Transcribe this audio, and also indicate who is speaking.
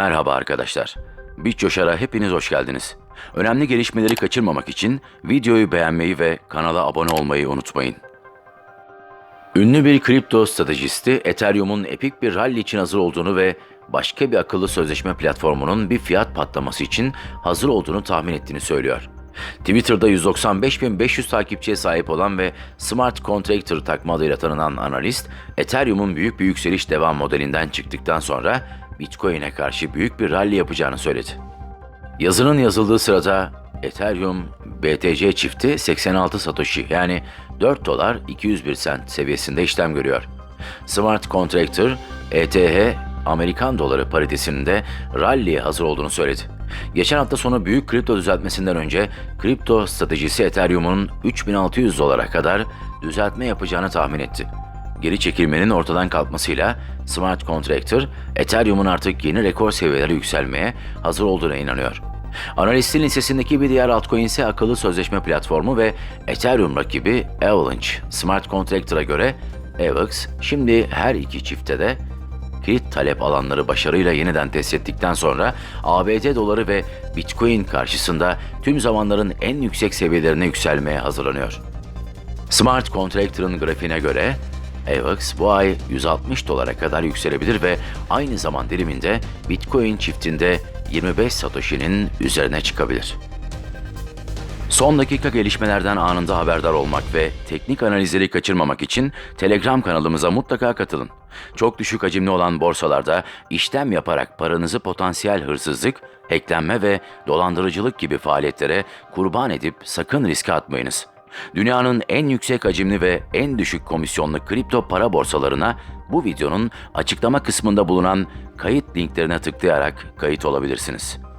Speaker 1: Merhaba arkadaşlar. BitCoşar'a hepiniz hoş geldiniz. Önemli gelişmeleri kaçırmamak için videoyu beğenmeyi ve kanala abone olmayı unutmayın. Ünlü bir kripto stratejisti Ethereum'un epik bir rally için hazır olduğunu ve başka bir akıllı sözleşme platformunun bir fiyat patlaması için hazır olduğunu tahmin ettiğini söylüyor. Twitter'da 195.500 takipçiye sahip olan ve Smart Contractor takma adıyla tanınan analist, Ethereum'un büyük bir yükseliş devam modelinden çıktıktan sonra Bitcoin'e karşı büyük bir rally yapacağını söyledi. Yazının yazıldığı sırada Ethereum BTC çifti 86 Satoshi yani 4 dolar 201 sent seviyesinde işlem görüyor. Smart Contractor ETH Amerikan doları paritesinde rally'e hazır olduğunu söyledi. Geçen hafta sonu büyük kripto düzeltmesinden önce kripto stratejisi Ethereum'un 3600 dolara kadar düzeltme yapacağını tahmin etti. Geri çekilmenin ortadan kalkmasıyla Smart Contractor, Ethereum'un artık yeni rekor seviyelere yükselmeye hazır olduğuna inanıyor. Analistin listesindeki bir diğer altcoin ise akıllı sözleşme platformu ve Ethereum rakibi Avalanche. Smart Contractor'a göre AVAX şimdi her iki çifte de kilit talep alanları başarıyla yeniden test ettikten sonra ABD doları ve Bitcoin karşısında tüm zamanların en yüksek seviyelerine yükselmeye hazırlanıyor. Smart Contractor'ın grafiğine göre AVAX bu ay 160 dolara kadar yükselebilir ve aynı zaman diliminde Bitcoin çiftinde 25 Satoshi'nin üzerine çıkabilir. Son dakika gelişmelerden anında haberdar olmak ve teknik analizleri kaçırmamak için Telegram kanalımıza mutlaka katılın. Çok düşük hacimli olan borsalarda işlem yaparak paranızı potansiyel hırsızlık, hacklenme ve dolandırıcılık gibi faaliyetlere kurban edip sakın riske atmayınız. Dünyanın en yüksek hacimli ve en düşük komisyonlu kripto para borsalarına bu videonun açıklama kısmında bulunan kayıt linklerine tıklayarak kayıt olabilirsiniz.